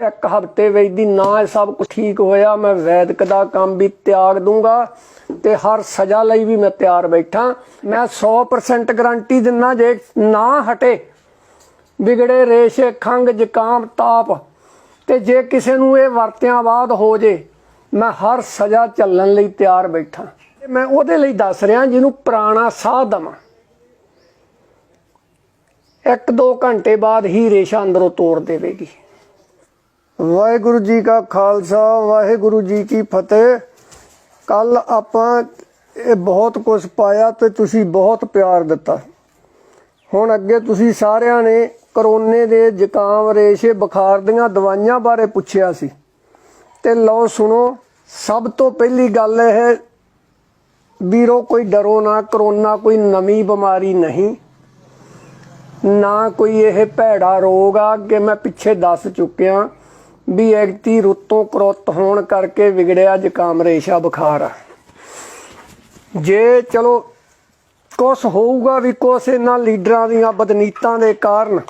ਇੱਕ ਹਫ਼ਤੇ ਵਿੱਚ ਦੀ ਨਾ ਇਹ ਸਭ ਕੁਝ ਠੀਕ ਹੋਇਆ, ਮੈਂ ਵੈਦਿਕ ਦਾ ਕੰਮ ਵੀ ਤਿਆਗ ਦੂੰਗਾ ਤੇ ਹਰ ਸਜ਼ਾ ਲਈ ਵੀ ਮੈਂ ਤਿਆਰ ਬੈਠਾ। ਮੈਂ 100% ਗਾਰੰਟੀ ਦਿੰਨਾ ਜੇ ਨਾ ਹਟੇ, ਵਿਗੜੇ ਰੇਸ਼ੇ ਖੰਗ ਜ਼ੁਕਾਮ, ਤਾਪ, ਤੇ ਜੇ ਕਿਸੇ ਨੂੰ ਇਹ ਵਰਤਿਆਂ ਬਾਅਦ ਹੋ ਜੇ, ਮੈਂ ਹਰ ਸਜ਼ਾ ਚੱਲਣ ਲਈ ਤਿਆਰ ਬੈਠਾ। ਮੈਂ ਉਹਦੇ ਲਈ ਦੱਸ ਰਿਹਾ, ਜਿਹਨੂੰ ਪੁਰਾਣਾ ਸਾਹ ਦਵਾਂ। ਇੱਕ ਦੋ ਘੰਟੇ ਬਾਅਦ ਹੀ ਰੇਸ਼ਾ ਅੰਦਰੋਂ ਤੋੜ ਦੇਵੇਗੀ। ਵਾਹਿਗੁਰੂ ਜੀ ਕਾ ਖਾਲਸਾ, ਵਾਹਿਗੁਰੂ ਜੀ ਕੀ ਫਤਿਹ। ਕੱਲ ਆਪਾਂ ਇਹ ਬਹੁਤ ਕੁਝ ਪਾਇਆ ਤੇ ਤੁਸੀਂ ਬਹੁਤ ਪਿਆਰ ਦਿੱਤਾ। ਹੁਣ ਅੱਗੇ ਤੁਸੀਂ ਸਾਰਿਆਂ ਨੇ ਕਰੋਨੇ ਦੇ ਜ਼ੁਕਾਮ, ਰੇਸ਼ੇ, ਬੁਖਾਰ ਦੀਆਂ ਦਵਾਈਆਂ ਬਾਰੇ ਪੁੱਛਿਆ ਸੀ। ਤੇ ਲਓ ਸੁਣੋ, ਸਭ ਤੋਂ ਪਹਿਲੀ ਗੱਲ ਇਹ ਵੀਰੋ ਕੋਈ ਡਰੋ ਨਾ, ਕਰੋਨਾ ਕੋਈ ਨਵੀਂ ਬਿਮਾਰੀ ਨਹੀਂ। ਨਾ ਕੋਈ ਇਹ ਭੈੜਾ ਰੋਗ ਆ ਕਿ ਮੈਂ ਪਿੱਛੇ ਦੱਸ ਚੁੱਕਿਆ। ਵੀ ਐਕਤੀ ਰੁੱਤੋਂ ਕਰੁੱਤ ਹੋਣ ਕਰਕੇ ਵਿਗੜਿਆ ਜ਼ੁਕਾਮ ਰੇਸ਼ਾ ਬੁਖਾਰ। ਜੇ ਚਲੋ ਕੁਛ ਹੋਊਗਾ ਵੀ ਕੁਛ ਇਹਨਾਂ ਲੀਡਰਾਂ ਦੀਆਂ ਬਦਨੀਤਾਂ ਦੇ ਕਾਰਨ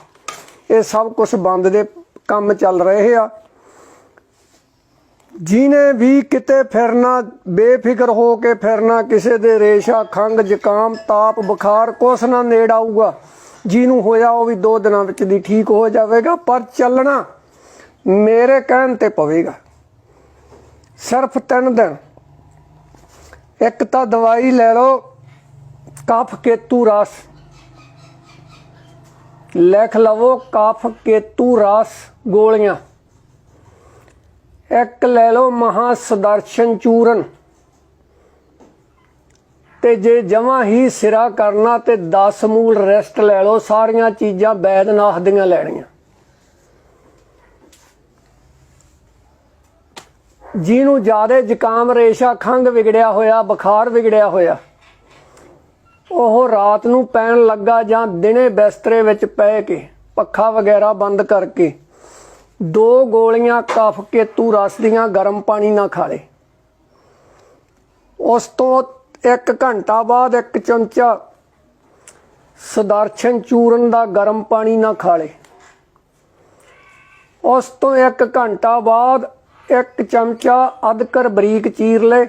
ਇਹ ਸਭ ਕੁਝ ਬੰਦ ਦੇ ਕੰਮ ਚੱਲ ਰਹੇ ਆ। ਜਿਨੇ ਵੀ ਕਿਤੇ ਫਿਰਨਾ, ਬੇਫਿਕਰ ਹੋ ਕੇ ਫਿਰਨਾ, ਕਿਸੇ ਦੇ ਰੇਸ਼ਾ ਖੰਗ ਜ਼ੁਕਾਮ, ਤਾਪ, ਬੁਖਾਰ, ਕੁਛ ਨਾ ਨੇੜ ਆਊਗਾ। ਜਿਹਨੂੰ ਹੋਇਆ ਉਹ ਵੀ ਦੋ ਦਿਨਾਂ ਵਿੱਚ ਦੀ ਠੀਕ ਹੋ ਜਾਵੇਗਾ, ਪਰ ਚੱਲਣਾ ਮੇਰੇ ਕਹਿਣ ਤੇ ਪਵੇਗਾ। ਸਿਰਫ ਤਿੰਨ ਦਿਨ। ਇੱਕ ਤਾਂ ਦਵਾਈ ਲੈ ਲਓ, ਕਫ ਕੇਤੂ ਰਸ। ਲਿਖ ਲਵੋ ਕਫ ਕੇਤੂ ਰਸ ਗੋਲੀਆਂ। ਇੱਕ ਲੈ ਲਓ ਮਹਾ ਸੁਦਰਸ਼ਨ ਚੂਰਨ। ਤੇ ਜੇ ਜਮਾ ਹੀ ਸਿਰਾ ਕਰਨਾ ਤੇ 10 ਮੂਲ ਰੈਸਟ ਲੈ ਲਓ, ਸਾਰੀਆਂ ਚੀਜ਼ਾਂ ਬੈਦਨਾਥ ਦੀਆਂ ਲੈਣੀਆਂ। ਜਿਹਨੂੰ ਜ਼ਿਆਦਾ ਜ਼ੁਕਾਮ ਰੇਸ਼ਾ ਖੰਗ ਵਿਗੜਿਆ ਹੋਇਆ, ਬੁਖਾਰ ਵਿਗੜਿਆ ਹੋਇਆ, ਉਹ ਰਾਤ ਨੂੰ ਪੈਣ ਲੱਗਾ ਜਾਂ ਦਿਨੇ ਬਿਸਤਰੇ ਵਿੱਚ ਪੈ ਕੇ, ਪੱਖਾ ਵਗੈਰਾ ਬੰਦ ਕਰਕੇ, ਦੋ ਗੋਲੀਆਂ ਕਫ ਕੇਤੂ ਰਸ ਦੀਆਂ ਗਰਮ ਪਾਣੀ ਨਾਲ ਖਾ ਲੇ। ਉਸ ਤੋਂ ਇੱਕ ਘੰਟਾ ਬਾਅਦ ਇੱਕ ਚਮਚਾ ਸਦਰਸ਼ਨ ਚੂਰਨ ਦਾ ਗਰਮ ਪਾਣੀ ਨਾਲ ਖਾ ਲੇ। ਉਸ ਤੋਂ ਇੱਕ ਘੰਟਾ ਬਾਅਦ ਇੱਕ ਚਮਚਾ ਅਦਕਰ ਬਰੀਕ ਚੀਰ ਲੈ,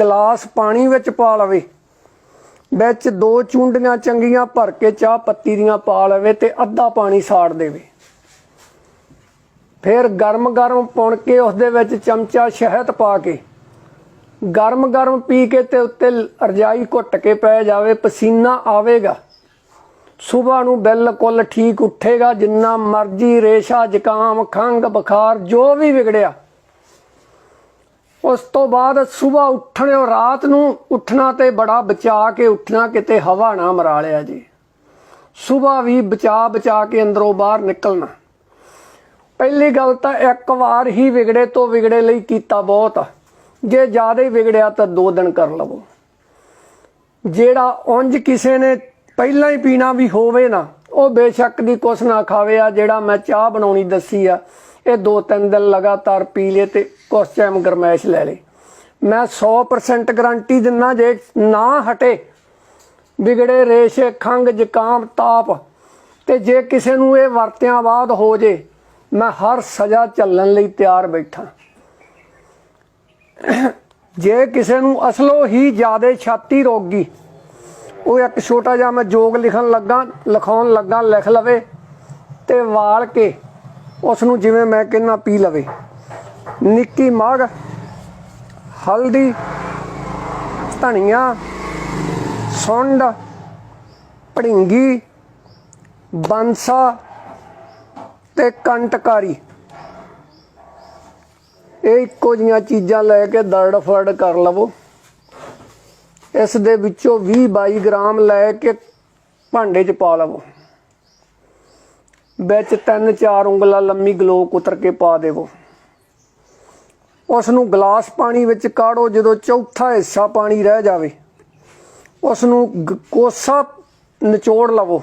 ਗਲਾਸ ਪਾਣੀ ਵਿੱਚ ਪਾ ਲਵੇ। ਵਿੱਚ ਦੋ ਚੁੰਡੀਆਂ ਚੰਗੀਆਂ ਭਰ ਕੇ ਚਾਹ ਪੱਤੀ ਦੀਆਂ ਪਾ ਲਵੇ ਤੇ ਅੱਧਾ ਪਾਣੀ ਸਾੜ ਦੇਵੇ। ਫਿਰ ਗਰਮ ਗਰਮ ਪੁਣ ਕੇ ਉਸ ਦੇ ਵਿੱਚ ਚਮਚਾ ਸ਼ਹਿਦ ਪਾ ਕੇ ਗਰਮ ਗਰਮ ਪੀ ਕੇ ਤੇ ਉੱਤੇ ਰਜਾਈ ਘੁੱਟ ਕੇ ਪੈ ਜਾਵੇ, ਪਸੀਨਾ ਆਵੇਗਾ। ਸਵੇਰ ਨੂੰ ਬਿਲਕੁਲ ਠੀਕ ਉੱਠੇਗਾ, ਜਿੰਨਾ ਮਰਜ਼ੀ ਰੇਸ਼ਾ, ਜ਼ੁਕਾਮ ਖੰਗ ਬੁਖਾਰ, ਜੋ ਵੀ ਵਿਗੜਿਆ। ਉਸ ਤੋਂ ਬਾਅਦ ਸਵੇਰ ਉੱਠਣਿਓ, ਰਾਤ ਨੂੰ ਉੱਠਣਾ ਤੇ ਬੜਾ ਬਚਾ ਕੇ ਉੱਠਣਾ, ਕਿਤੇ ਹਵਾ ਨਾ ਮਰਾ ਲਿਆ ਜੀ। ਸਵੇਰ ਵੀ ਬਚਾ ਬਚਾ ਕੇ ਅੰਦਰੋਂ ਬਾਹਰ ਨਿਕਲਣਾ। ਪਹਿਲੀ ਗੱਲ ਤਾਂ ਇੱਕ ਵਾਰ ਹੀ ਵਿਗੜੇ ਤੋਂ ਵਿਗੜੇ ਲਈ ਕੀਤਾ ਬਹੁਤ। ਜੇ ਜ਼ਿਆਦਾ ਹੀ ਵਿਗੜਿਆ ਤਾਂ ਦੋ ਦਿਨ ਕਰ ਲਵੋ। ਜਿਹੜਾ ਉਂਝ ਕਿਸੇ ਨੇ ਪਹਿਲਾਂ ਹੀ ਪੀਣਾ ਵੀ ਹੋਵੇ ਨਾ, ਉਹ ਬੇਸ਼ੱਕ ਦੀ ਕੁਛ ਨਾ ਖਾਵੇ ਆ, ਜਿਹੜਾ ਮੈਂ ਚਾਹ ਬਣਾਉਣੀ ਦੱਸੀ ਆ, ਇਹ ਦੋ ਤਿੰਨ ਦਿਨ ਲਗਾਤਾਰ ਪੀ ਲੇ ਤੇ ਕੁਛ ਟਾਈਮ ਗਰਮੈਸ਼ ਲੈ ਲੇ ਮੈਂ 100% ਗਾਰੰਟੀ ਦਿੰਨਾ ਜੇ ਨਾ ਹਟੇ। ਵਿਗੜੇ ਰੇਸ਼ੇ ਖੰਗ ਜ਼ੁਕਾਮ, ਤਾਪ। ਤੇ ਜੇ ਕਿਸੇ ਨੂੰ ਇਹ ਵਰਤਿਆਂ ਬਾਅਦ ਹੋ ਜੇ, ਮੈਂ ਹਰ ਸਜ਼ਾ ਚੱਲਣ ਲਈ ਤਿਆਰ ਬੈਠਾ। ਜੇ ਕਿਸੇ ਨੂੰ ਅਸਲੋ ਹੀ ਜ਼ਿਆਦੇ ਛਾਤੀ ਰੋਗੀ, ਉਹ ਇੱਕ ਛੋਟਾ ਜਿਹਾ ਮੈਂ ਜੋਗ ਲਿਖਣ ਲੱਗਾ, ਲਿਖਾਉਣ ਲੱਗਾ, ਲਿਖ ਲਵੇ ਤੇ ਵਾਲ ਕੇ ਉਸ ਨੂੰ ਜਿਵੇਂ ਮੈਂ ਕਹਿੰਨਾ, ਪੀ ਲਵੇ। ਨਿੱਕੀ ਮਗ ਹਲਦੀ, ਧਨੀਆ, ਸੁੰਡ ਪੜਿੰਗੀ ਬੰਸਾ ਤੇ ਕੰਟਕਾਰੀ। ਇਹ ਇੱਕੋ ਜੀਆਂ ਚੀਜ਼ਾਂ ਲੈ ਕੇ ਦਰੜ ਫਰੜ ਕਰ ਲਵੋ। ਇਸ ਦੇ ਵਿੱਚੋਂ 20 22 ਗ੍ਰਾਮ ਲੈ ਕੇ ਭਾਂਡੇ 'ਚ ਪਾ ਲਵੋ। ਵਿੱਚ ਤਿੰਨ ਚਾਰ ਉਂਗਲਾਂ ਲੰਮੀ ਗਲੋਕ ਉਤਰ ਕੇ ਪਾ ਦੇਵੋ। ਉਸ ਨੂੰ ਗਲਾਸ ਪਾਣੀ ਵਿੱਚ ਕਾੜੋ ਜਦੋਂ ਚੌਥਾ ਹਿੱਸਾ ਪਾਣੀ ਰਹਿ ਜਾਵੇ। ਉਸ ਨੂੰ ਗ- ਕੋਸਾ ਨਿਚੋੜ ਲਵੋ।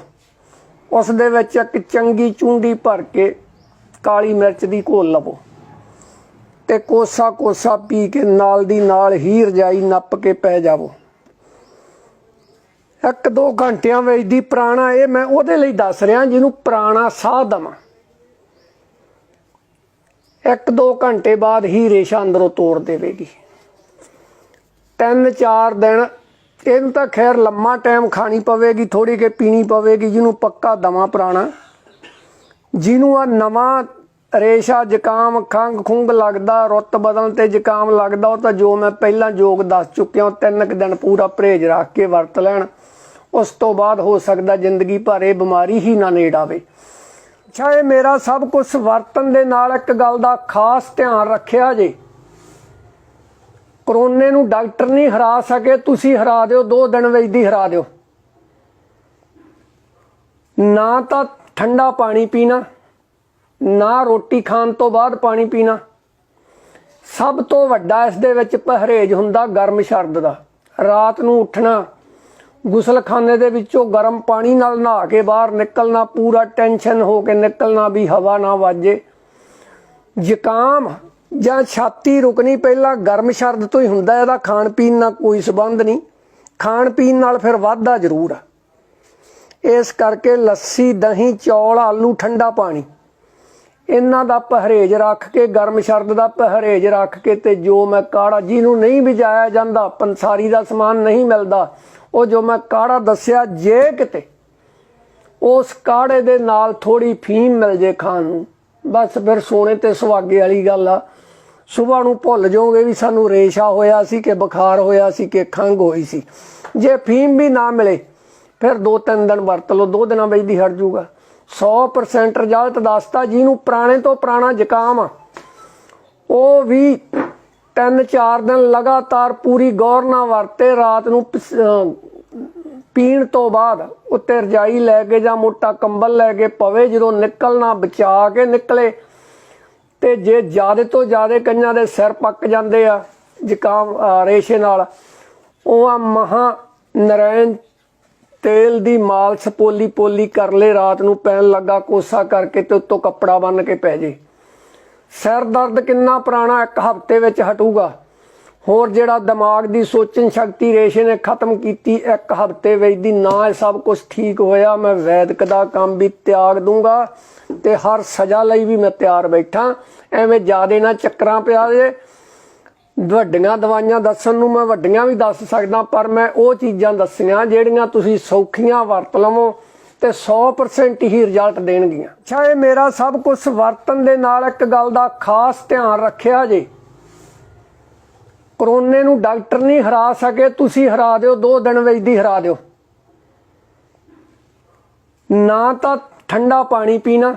ਉਸ ਦੇ ਵਿੱਚ ਇੱਕ ਚੰਗੀ ਚੁੰਡੀ ਭਰ ਕੇ ਕਾਲੀ ਮਿਰਚ ਦੀ ਘੋਲ ਲਵੋ। ਤੇ ਕੋਸਾ ਕੋਸਾ ਪੀ ਕੇ ਨਾਲ ਦੀ ਨਾਲ ਹੀ ਰਜਾਈ ਨੱਪ ਕੇ ਪੈ ਜਾਵੋ। ਇੱਕ ਦੋ ਘੰਟਿਆਂ ਵਿੱਚ ਦੀ ਪ੍ਰਾਣਾ ਇਹ ਮੈਂ ਉਹਦੇ ਲਈ ਦੱਸ ਰਿਹਾ ਜਿਹਨੂੰ ਪ੍ਰਾਣਾ ਸਾਹ ਦਵਾਂ। 1-2 ਘੰਟੇ ਬਾਅਦ ਹੀ ਰੇਸ਼ਾ ਅੰਦਰੋਂ ਤੋੜ ਦੇਵੇਗੀ। 3-4 ਦਿਨ, ਇਹਨੂੰ ਤਾਂ ਖੈਰ ਲੰਮਾ ਟਾਈਮ ਖਾਣੀ ਪਵੇਗੀ ਥੋੜੀ ਕੇ ਪੀਣੀ ਪਵੇਗੀ, ਜਿਹਨੂੰ ਪੱਕਾ ਦਮਾ ਪੁਰਾਣਾ। ਜਿਹਨੂੰ ਆ ਨਵਾਂ ਰੇਸ਼ਾ ਜ਼ੁਕਾਮ ਖੰਗ ਖੁੰਗ ਲੱਗਦਾ, ਰੁੱਤ ਬਦਲਣ ਤੇ ਜ਼ੁਕਾਮ ਲੱਗਦਾ, ਉਹ ਤਾਂ ਜੋ ਮੈਂ ਪਹਿਲਾਂ ਯੋਗ ਦੱਸ ਚੁੱਕਿਆ, ਉਹ ਤਿੰਨ ਕੁ ਦਿਨ ਪੂਰਾ ਪਰਹੇਜ ਰੱਖ ਕੇ ਵਰਤ ਲੈਣ। ਉਸ ਤੋਂ ਬਾਅਦ ਹੋ ਸਕਦਾ ਜ਼ਿੰਦਗੀ ਭਰ ਇਹ ਬਿਮਾਰੀ ਹੀ ਨਾ ਨੇੜ ਆਵੇ। ਅੱਛਾ, ਇਹ ਮੇਰਾ ਸਭ ਕੁਝ ਵਰਤਨ ਦੇ ਨਾਲ ਇੱਕ ਗੱਲ ਦਾ ਖਾਸ ਧਿਆਨ ਰੱਖਿਆ ਜੇ। ਕਰੋਨੇ ਨੂੰ ਡਾਕਟਰ ਨਹੀਂ ਹਰਾ ਸਕੇ, ਤੁਸੀਂ ਹਰਾ ਦਿਓ, ਦੋ ਦਿਨ ਵਿੱਚ ਦੀ ਹਰਾ ਦਿਓ। ਨਾ ਤਾਂ ਠੰਡਾ ਪਾਣੀ ਪੀਣਾ, ਨਾ ਰੋਟੀ ਖਾਣ ਤੋਂ ਬਾਅਦ ਪਾਣੀ ਪੀਣਾ। ਸਭ ਤੋਂ ਵੱਡਾ ਇਸ ਦੇ ਵਿੱਚ ਪਰਹੇਜ ਹੁੰਦਾ ਗਰਮ ਸ਼ਰਦ ਦਾ। ਰਾਤ ਨੂੰ ਉੱਠਣਾ ਗੁਸਲਖਾਨੇ ਦੇ ਵਿੱਚੋਂ ਗਰਮ ਪਾਣੀ ਨਾਲ ਨਹਾ ਕੇ ਬਾਹਰ ਨਿਕਲਣਾ ਪੂਰਾ ਟੈਨਸ਼ਨ ਹੋ ਕੇ ਨਿਕਲਣਾ ਵੀ ਹਵਾ ਨਾ ਵਾਜੇ। ਜ਼ੁਕਾਮ ਜਾਂ ਛਾਤੀ ਰੁਕਣੀ ਪਹਿਲਾਂ ਗਰਮ ਸ਼ਰਦ ਤੋਂ ਹੀ ਹੁੰਦਾ, ਇਹਦਾ ਖਾਣ ਪੀਣ ਨਾਲ ਕੋਈ ਸਬੰਧ ਨਹੀਂ। ਖਾਣ ਪੀਣ ਨਾਲ ਫਿਰ ਵਾਧਾ ਜ਼ਰੂਰ ਆ। ਇਸ ਕਰਕੇ ਲੱਸੀ, ਦਹੀਂ, ਚੌਲ, ਆਲੂ, ਠੰਡਾ ਪਾਣੀ, ਇਹਨਾਂ ਦਾ ਪਰਹੇਜ ਰੱਖ ਕੇ, ਗਰਮ ਸ਼ਰਦ ਦਾ ਪਰਹੇਜ ਰੱਖ ਕੇ ਤੇ ਜੋ ਮੈਂ ਕਾੜਾ ਜਿਹਨੂੰ ਨਹੀਂ ਵਿਜਾਇਆ ਜਾਂਦਾ, ਪੰਸਾਰੀ ਦਾ ਸਮਾਨ ਨਹੀਂ ਮਿਲਦਾ ਉਹ ਜੋ ਮੈਂ ਕਾੜਾ ਦੱਸਿਆ ਜੇ ਕਿਤੇ, ਉਸ ਕਾੜੇ ਦੇ ਨਾਲ ਥੋੜੀ ਫੀਮ ਮਿਲ ਜੇ ਖਾਣ ਨੂੰ। ਬਸ ਫਿਰ ਸੋਨੇ ਤੇ ਸੁਹਾਗੇ ਵਾਲੀ ਗੱਲ ਆ। ਸਵੇਰ ਨੂੰ ਭੁੱਲ ਜਾਓਗੇ ਵੀ ਸਾਨੂੰ ਰੇਸ਼ਾ ਹੋਇਆ ਸੀ ਕਿ ਬੁਖਾਰ ਹੋਇਆ ਸੀ ਕਿ ਖੰਗ ਹੋਈ ਸੀ। ਜੇ ਫੀਮ ਵੀ ਨਾ ਮਿਲੇ, ਫਿਰ ਦੋ ਤਿੰਨ ਦਿਨ ਵਰਤ ਲਓ, ਦੋ ਦਿਨਾਂ ਵਿੱਚ ਦੀ ਹਟ ਜਾਊਗਾ। 100% ਰਿਜ਼ਲਟ ਦੱਸਤਾ, ਜਿਹਨੂੰ ਪੁਰਾਣੇ ਤੋਂ ਪੁਰਾਣਾ ਜ਼ੁਕਾਮ ਆ। ਉਹ ਵੀ ਤਿੰਨ ਚਾਰ ਦਿਨ ਲਗਾਤਾਰ ਪੂਰੀ ਗੌਰ ਨਾਲ ਵਰਤੇ, ਰਾਤ ਨੂੰ ਪੀਣ ਤੋਂ ਬਾਅਦ ਉੱਤੇ ਰਜਾਈ ਲੈ ਕੇ ਜਾਂ ਮੋਟਾ ਕੰਬਲ ਲੈ ਕੇ ਪਵੇ, ਜਦੋਂ ਨਿਕਲਣਾ ਬਚਾ ਕੇ ਨਿਕਲੇ, ਤੇ ਜੇ ਜ਼ਿਆਦੇ ਤੋਂ ਜ਼ਿਆਦੇ ਕਈਆਂ ਦੇ ਸਿਰ ਪੱਕ ਜਾਂਦੇ ਆ, ਜ਼ੁਕਾਮ ਰੇਸ਼ੇ ਨਾਲ, ਉਹ ਆ ਮਹਾ ਨਰੈਣ ਤੇਲ ਦੀ ਮਾਲਸ਼ ਪੋਲੀ ਪੋਲੀ ਕਰ ਲੈ, ਰਾਤ ਨੂੰ ਪੈਣ ਲੱਗਾ ਕੋਸਾ ਕਰਕੇ ਤੇ ਉੱਤੋਂ ਕੱਪੜਾ ਬੰਨ ਕੇ ਪੈ ਜੇ। ਸਿਰ ਦਰਦ ਕਿੰਨਾ ਪੁਰਾਣਾ ਇੱਕ ਹਫ਼ਤੇ ਵਿੱਚ ਹਟੂਗਾ। ਹੋਰ ਜਿਹੜਾ ਦਿਮਾਗ ਦੀ ਸੋਚਣ ਸ਼ਕਤੀ ਰੇਸ਼ੇ ਨੇ ਖਤਮ ਕੀਤੀ, ਇੱਕ ਹਫ਼ਤੇ ਵਿੱਚ ਦੀ ਨਾ ਸਭ ਕੁਝ ਠੀਕ ਹੋਇਆ, ਮੈਂ ਵੈਦਕ ਦਾ ਕੰਮ ਵੀ ਤਿਆਗ ਦੂੰਗਾ ਤੇ ਹਰ ਸਜ਼ਾ ਲਈ ਵੀ ਮੈਂ ਤਿਆਰ ਬੈਠਾ। ਐਵੇਂ ਜਿਆਦੇ ਨਾ ਚੱਕਰਾਂ ਪਿਆ ਜੇ। ਵੱਡੀਆਂ ਦਵਾਈਆਂ ਦੱਸਣ ਨੂੰ ਮੈਂ ਵੱਡੀਆਂ ਵੀ ਦੱਸ ਸਕਦਾ, ਪਰ ਮੈਂ ਉਹ ਚੀਜ਼ਾਂ ਦੱਸੀਆਂ ਜਿਹੜੀਆਂ ਤੁਸੀਂ ਸੌਖੀਆਂ ਵਰਤ ਲਵੋ। ਤੇ 100% ਹੀ ਰਿਜ਼ਲਟ ਦੇਣਗੀਆਂ। ਅੱਛਾ, ਇਹ ਮੇਰਾ ਸਭ ਕੁਝ ਵਰਤਨ ਦੇ ਨਾਲ ਇੱਕ ਗੱਲ ਦਾ ਖਾਸ ਧਿਆਨ ਰੱਖਿਆ ਜੇ। ਕਰੋਨੇ ਨੂੰ ਡਾਕਟਰ ਨਹੀਂ ਹਰਾ ਸਕੇ, ਤੁਸੀਂ ਹਰਾ ਦਿਓ, ਦੋ ਦਿਨ ਵਿੱਚ ਦੀ ਹਰਾ ਦਿਓ। ਨਾ ਤਾਂ ਠੰਡਾ ਪਾਣੀ ਪੀਣਾ,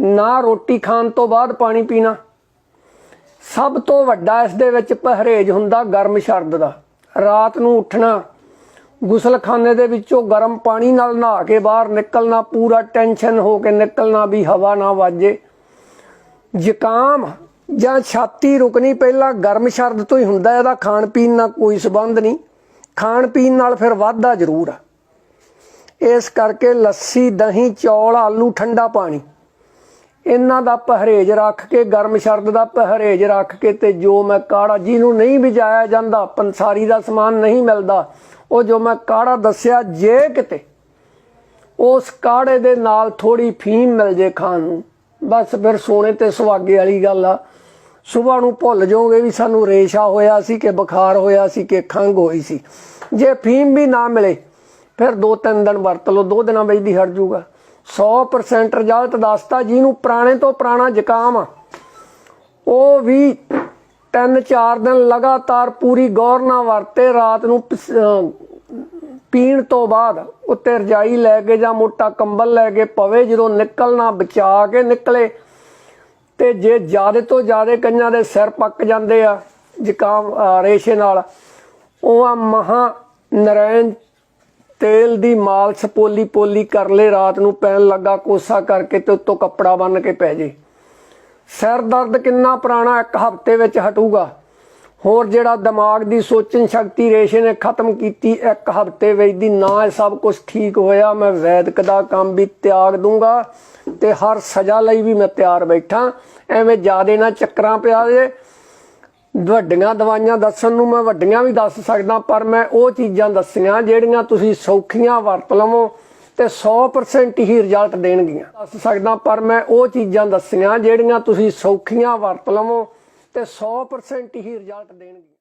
ਨਾ ਰੋਟੀ ਖਾਣ ਤੋਂ ਬਾਅਦ ਪਾਣੀ ਪੀਣਾ। ਸਭ ਤੋਂ ਵੱਡਾ ਇਸ ਦੇ ਵਿੱਚ ਪਰਹੇਜ ਹੁੰਦਾ ਗਰਮ ਸ਼ਰਦ ਦਾ। ਰਾਤ ਨੂੰ ਉੱਠਣਾ ਗੁਸਲਖਾਨੇ ਦੇ ਵਿੱਚੋਂ ਗਰਮ ਪਾਣੀ ਨਾਲ ਨਹਾ ਕੇ ਬਾਹਰ ਨਿਕਲਣਾ ਪੂਰਾ ਟੈਨਸ਼ਨ ਹੋ ਕੇ ਨਿਕਲਣਾ ਵੀ ਹਵਾ ਨਾ ਵਾਜੇ। ਜ਼ੁਕਾਮ ਜਾਂ ਛਾਤੀ ਰੁਕਣੀ ਪਹਿਲਾਂ ਗਰਮ ਸ਼ਰਦ ਤੋਂ ਹੀ ਹੁੰਦਾ, ਇਹਦਾ ਖਾਣ ਪੀਣ ਨਾਲ ਕੋਈ ਸਬੰਧ ਨਹੀਂ। ਖਾਣ ਪੀਣ ਨਾਲ ਫਿਰ ਵਾਧਾ ਜ਼ਰੂਰ ਆ। ਇਸ ਕਰਕੇ ਲੱਸੀ, ਦਹੀਂ, ਚੌਲ, ਆਲੂ, ਠੰਡਾ ਪਾਣੀ। ਇਹਨਾਂ ਦਾ ਪਰਹੇਜ ਰੱਖ ਕੇ, ਗਰਮ ਸ਼ਰਦ ਦਾ ਪਰਹੇਜ ਰੱਖ ਕੇ ਤੇ ਜੋ ਮੈਂ ਕਾੜਾ ਜਿਹਨੂੰ ਨਹੀਂ ਵਿਜਾਇਆ ਜਾਂਦਾ, ਪੰਸਾਰੀ ਦਾ ਸਮਾਨ ਨਹੀਂ ਮਿਲਦਾ ਉਹ ਜੋ ਮੈਂ ਕਾੜਾ ਦੱਸਿਆ ਜੇ ਕਿਤੇ, ਉਸ ਕਾੜੇ ਦੇ ਨਾਲ ਥੋੜੀ ਫੀਮ ਮਿਲ ਜੇ ਖਾਣ ਨੂੰ। ਬਸ ਫਿਰ ਸੋਨੇ ਤੇ ਸੁਹਾਗੇ ਵਾਲੀ ਗੱਲ ਆ। ਸਵੇਰ ਨੂੰ ਭੁੱਲ ਜਾਓਗੇ ਵੀ ਸਾਨੂੰ ਰੇਸ਼ਾ ਹੋਇਆ ਸੀ ਕਿ ਬੁਖਾਰ ਹੋਇਆ ਸੀ ਕਿ ਖੰਗ ਹੋਈ ਸੀ। ਜੇ ਫੀਮ ਵੀ ਨਾ ਮਿਲੇ, ਫਿਰ ਦੋ ਤਿੰਨ ਦਿਨ ਵਰਤ ਲਓ, ਦੋ ਦਿਨਾਂ ਵਿੱਚ ਦੀ ਹਟ ਜਾਊਗਾ। 100% ਰਿਜ਼ਲਟ ਦੱਸਤਾ ਜਿਹਨੂੰ ਪੁਰਾਣੇ ਤੋਂ ਪੁਰਾਣਾ ਜ਼ੁਕਾਮ ਆ। ਉਹ ਵੀ ਤਿੰਨ ਚਾਰ ਦਿਨ ਲਗਾਤਾਰ ਪੂਰੀ ਗੌਰ ਨਾਲ ਵਰਤੇ, ਰਾਤ ਨੂੰ ਪੀਣ ਤੋਂ ਬਾਅਦ ਉੱਤੇ ਰਜਾਈ ਲੈ ਕੇ ਜਾਂ ਮੋਟਾ ਕੰਬਲ ਲੈ ਕੇ ਪਵੇ, ਜਦੋਂ ਨਿਕਲਣਾ, ਬਚਾ ਕੇ ਨਿਕਲੇ, ਤੇ ਜੇ ਜ਼ਿਆਦੇ ਤੋਂ ਜ਼ਿਆਦੇ ਕਈਆਂ ਦੇ ਸਿਰ ਪੱਕ ਜਾਂਦੇ ਆ, ਜ਼ੁਕਾਮ ਰੇਸ਼ੇ ਨਾਲ, ਉਹ ਆ ਮਹਾ ਨਰੈਣ ਤੇਲ ਦੀ ਮਾਲਸ਼ ਪੋਲੀ ਪੋਲੀ ਕਰ ਲੈ, ਰਾਤ ਨੂੰ ਪੈਣ ਲੱਗਾ ਕੋਸਾ ਕਰਕੇ ਤੇ ਉੱਤੋਂ ਕੱਪੜਾ ਬੰਨ ਕੇ ਪੈ ਜੇ। ਸਿਰ ਦਰਦ ਕਿੰਨਾ ਪੁਰਾਣਾ ਇੱਕ ਹਫ਼ਤੇ ਵਿੱਚ ਹਟੂਗਾ। ਹੋਰ ਜਿਹੜਾ ਦਿਮਾਗ ਦੀ ਸੋਚਣ ਸ਼ਕਤੀ ਰੇਸ਼ੇ ਨੇ ਖਤਮ ਕੀਤੀ, ਇੱਕ ਹਫ਼ਤੇ ਵਿੱਚ ਦੀ ਨਾ ਇਹ ਸਭ ਕੁਝ ਠੀਕ ਹੋਇਆ, ਮੈਂ ਵੈਦਕ ਦਾ ਕੰਮ ਵੀ ਤਿਆਗ ਦੂੰਗਾ ਤੇ ਹਰ ਸਜ਼ਾ ਲਈ ਵੀ ਮੈਂ ਤਿਆਰ ਬੈਠਾ। ਐਵੇਂ ਜਿਆਦੇ ਨਾ ਚੱਕਰਾਂ ਪਿਆ ਜੇ। ਵੱਡੀਆਂ ਦਵਾਈਆਂ ਦੱਸਣ ਨੂੰ ਮੈਂ ਵੱਡੀਆਂ ਵੀ ਦੱਸ ਸਕਦਾ, ਪਰ ਮੈਂ ਉਹ ਚੀਜ਼ਾਂ ਦੱਸੀਆਂ ਜਿਹੜੀਆਂ ਤੁਸੀਂ ਸੌਖੀਆਂ ਵਰਤ ਲਵੋ। ਤੇ 100% ਹੀ ਰਿਜ਼ਲਟ ਦੇਣਗੀਆਂ। ਦੱਸ ਸਕਦਾ ਪਰ ਮੈਂ ਉਹ ਚੀਜ਼ਾਂ ਦੱਸੀਆਂ ਜਿਹੜੀਆਂ ਤੁਸੀਂ ਸੌਖੀਆਂ ਵਰਤ ਲਵੋ ਤੇ 100% ਹੀ ਰਿਜ਼ਲਟ ਦੇਣਗੀਆਂ।